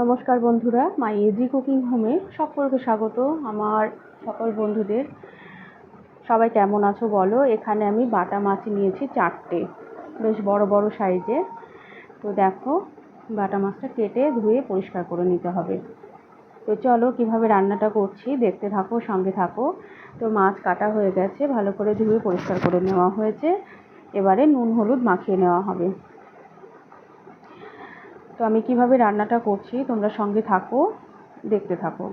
নমস্কার বন্ধুরা, মাই AG cooking হোমে সকলকে স্বাগত, আমার সকল বন্ধুদের। সবাই কেমন আছো বলো? এখানে আমি বাটা মাছ নিয়েছি চারটে, বেশ বড় বড় সাইজে। তো দেখো, বাটা মাছটা কেটে ধুয়ে পরিষ্কার করে নিতে হবে। তো চলো কীভাবে রান্নাটা করছি, দেখতে থাকো, সঙ্গে থাকো। তো মাছ কাটা হয়ে গেছে, ভালো করে ধুয়ে পরিষ্কার করে নেওয়া হয়েছে। এবারে নুন, হলুদ মাখিয়ে নেওয়া হবে। তো আমি কীভাবে রান্নাটা করছি, তোমরা সঙ্গে থাকো, দেখতে থাকো।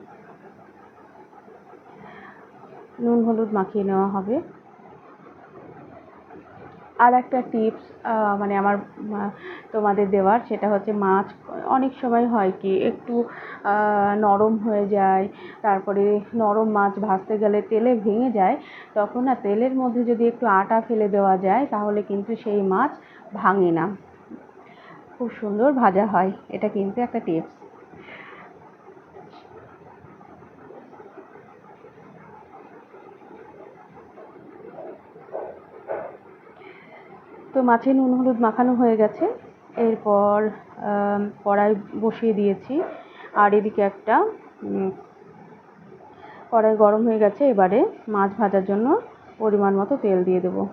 নুন হলুদ মাখিয়ে নেওয়া হবে। আর একটা টিপস মানে আমার তোমাদের দেওয়ার, সেটা হচ্ছে মাছ, অনেক সময় হয় কি, একটু নরম হয়ে যায়, তারপরে নরম মাছ ভাজতে গেলে তেলে ভেঙে যায়, তখন না তেলের মধ্যে যদি একটু আটা ফেলে দেওয়া যায়, তাহলে কিন্তু সেই মাছ ভাঙে না। খুব সুন্দর ভাজা হয়। এটা কিন্তু একটা টিপস তো মাছে নুন, হলুদ মাখানো হয়ে গেছে। এরপর কড়াই বসিয়ে দিয়েছি। আর এদিকে একটা কড়াই গরম হয়ে গেছে। এবারে মাছ ভাজার জন্য পরিমাণ মতো তেল দিয়ে দেবো।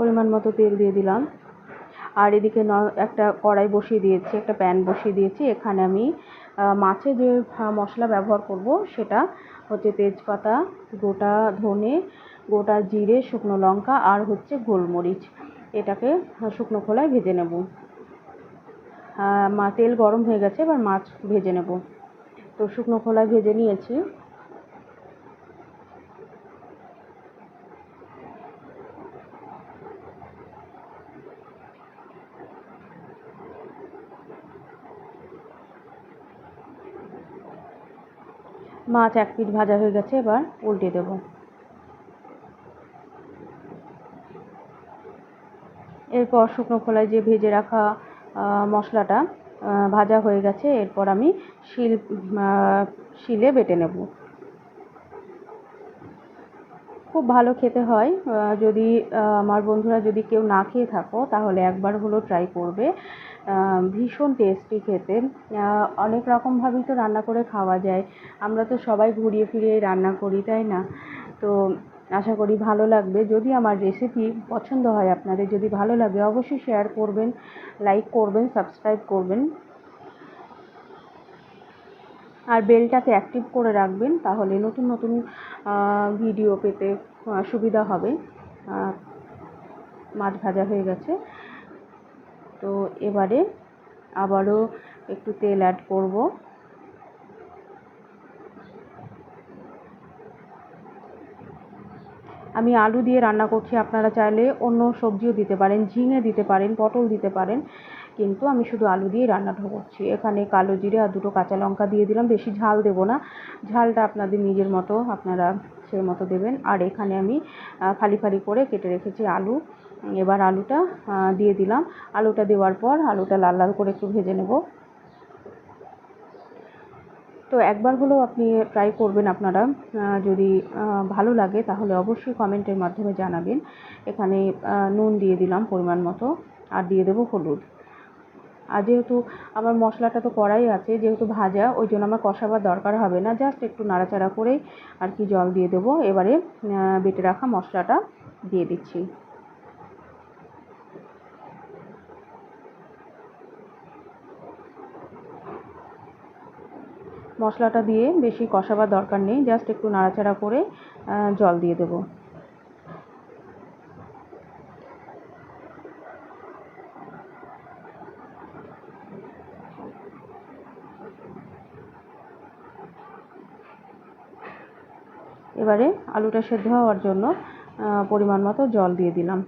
পরিমাণ মতো তেল দিয়ে দিলাম। আর এদিকে ন একটা কড়াই বসিয়ে দিয়েছি, একটা প্যান বসিয়ে দিয়েছি। এখানে আমি মাছে যে মশলা ব্যবহার করব সেটা হচ্ছে তেজপাতা, গোটা ধনে, গোটা জিরে, শুকনো লঙ্কা আর হচ্ছে গোলমরিচ। এটাকে শুকনো খোলায় ভেজে নেব। তেল গরম হয়ে গেছে, এবার মাছ ভেজে নেব। তো শুকনো খোলায় ভেজে নিয়েছি। মাছ এক পিঠ ভাজা হয়ে গেছে, এবার উল্টে দেব। এরপর শুকনো খোলায় যে ভেজে রাখা মশলাটা ভাজা হয়ে গেছে, এরপর আমি শিল শিলে বেটে নেব। খুব ভালো খেতে হয় যদি আমার বন্ধুরা যদি কেউ না খেয়ে থাকো, তাহলে একবার হলো ট্রাই করবে। ভীষণ টেস্টি খেতে। অনেক রকমভাবেই তো রান্না করে খাওয়া যায়। আমরা তো সবাই ঘুরিয়ে ফিরিয়ে রান্না করি, তাই না? তো আশা করি ভালো লাগবে। যদি আমার রেসিপি পছন্দ হয় আপনাদের, যদি ভালো লাগে অবশ্যই শেয়ার করবেন লাইক করবেন সাবস্ক্রাইব করবেন। আর বেলটাকে অ্যাক্টিভ করে রাখবেন, তাহলে নতুন নতুন ভিডিও পেতে সুবিধা হবে। মাছ ভাজা হয়ে গেছে। এবারে আবারও একটু তেল অ্যাড করব। আমি আলু দিয়ে রান্না করছি, আপনারা চাইলে অন্য সবজিও দিতে পারেন, ঝিঙে দিতে পারেন, পটল দিতে পারেন, কিন্তু আমি শুধু আলু দিয়ে রান্নাটা করছি। এখানে কালো জিরে আর দুটো কাঁচা লঙ্কা দিয়ে দিলাম, বেশি ঝাল দেবো না, ঝালটা আপনাদের নিজের মতো, আপনারা সেই মতো দেবেন। আর এখানে আমি ফালি ফালি করে কেটে রেখেছি আলু। এবার আলুটা দিয়ে দিলাম। আলুটা দেওয়ার পর আলুটা লাল লাল করে একটু ভেজে নেব। তো একবার হলেও আপনি ট্রাই করবেন আপনারা। যদি ভালো লাগে তাহলে অবশ্যই কমেন্টের মাধ্যমে জানাবেন। এখানে নুন দিয়ে দিলাম পরিমাণ মতো আর দিয়ে দেবো হলুদ। আর যেহেতু আমার মশলাটা তো কড়াই আছে, যেহেতু ভাজা, ওই জন্য আমার কষাবার দরকার হবে না। জাস্ট একটু নাড়াচাড়া করেই আর কি জল দিয়ে দেবো। এবারে বেটে রাখা মশলাটা দিয়ে দিচ্ছি। মশলাটা দিয়ে বেশি কষাবার দরকার নেই জাস্ট একটু নাড়াচাড়া করে জল দিয়ে দেবো। এবারে আলুটা সেদ্ধ হওয়ার জন্য পরিমাণ মতো জল দিয়ে দিলাম।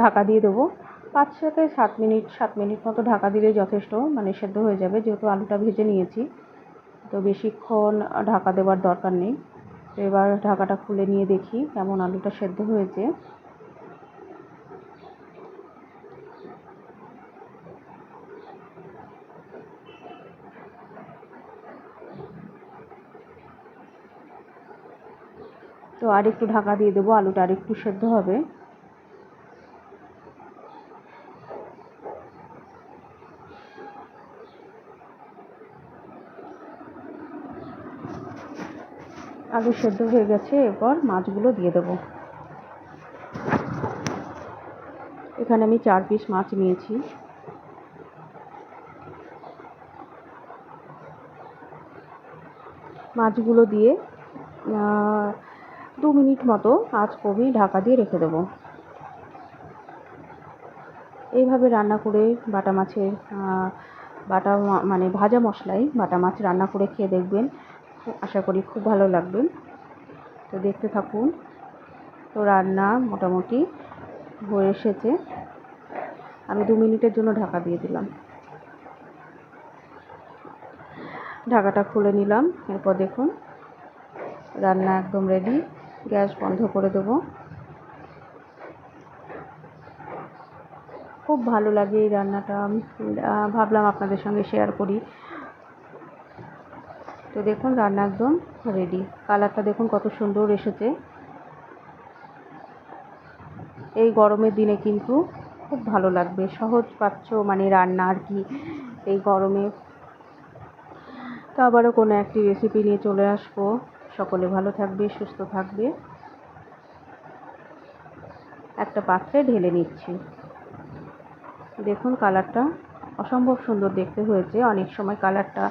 ঢাকা দিয়ে দেবো। পাঁচ সাথে সাত মিনিট সাত মিনিট মতো ঢাকা দিলে যথেষ্ট মানে সেদ্ধ হয়ে যাবে। যেহেতু আলুটা ভেজে নিয়েছি, তো বেশিক্ষণ ঢাকা দেওয়ার দরকার নেই। তো এবার ঢাকাটা খুলে নিয়ে দেখি কেমন আলুটা সেদ্ধ হয়েছে। তো আর একটু ঢাকা দিয়ে দেবো, আলুটা আর একটু সেদ্ধ হবে। আলু সেদ্ধ হয়ে গেছে, এরপর মাছগুলো দিয়ে দেবো। এখানে আমি চার পিস মাছ নিয়েছি। মাছগুলো দিয়ে দু মিনিট মতো আঁচ কমিয়ে ঢাকা দিয়ে রেখে দেবো। এইভাবে রান্না করে বাটা মাছের বাটা মানে ভাজা মশলায় বাটা মাছ রান্না করে খেয়ে দেখবেন। খুব- আশা করি খুব ভালো লাগবে। তো দেখতে থাকুন। তো রান্না মোটামুটি হয়ে এসেছে। আমি দু মিনিটের জন্য ঢাকা দিয়ে দিলাম। ঢাকাটা খুলে নিলাম। এরপর দেখুন, রান্না একদম রেডি গ্যাস বন্ধ করে দেবো। খুব ভালো লাগে এই রান্নাটা। ভাবলাম আপনাদের সঙ্গে শেয়ার করি। তো দেখুন রান্না একদম রেডি কালারটা দেখুন কত সুন্দর এসেছে। এই গরমের দিনে কিন্তু খুব ভালো লাগবে। সহজ পাচ্ছ মানে রান্না আর কি এই গরমে। তো আবারও কোনো একটি রেসিপি নিয়ে চলে আসব। সকলে ভালো থাকবে, সুস্থ থাকবে। একটা পাত্রে ঢেলে নিচ্ছি। দেখুন কালারটা অসম্ভব সুন্দর দেখতে হয়েছে। অনেক সময় কালারটা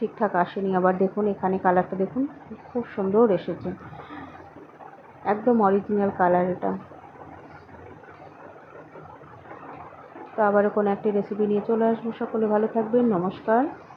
ঠিকঠাক আসেনি। আবার দেখুন, এখানে কালারটা দেখুন, খুব সুন্দর এসেছে। একদম অরিজিনাল কালার এটা। তো আবারও কোনো একটি রেসিপি নিয়ে চলে আসব। সকলে ভালো থাকবেন, নমস্কার।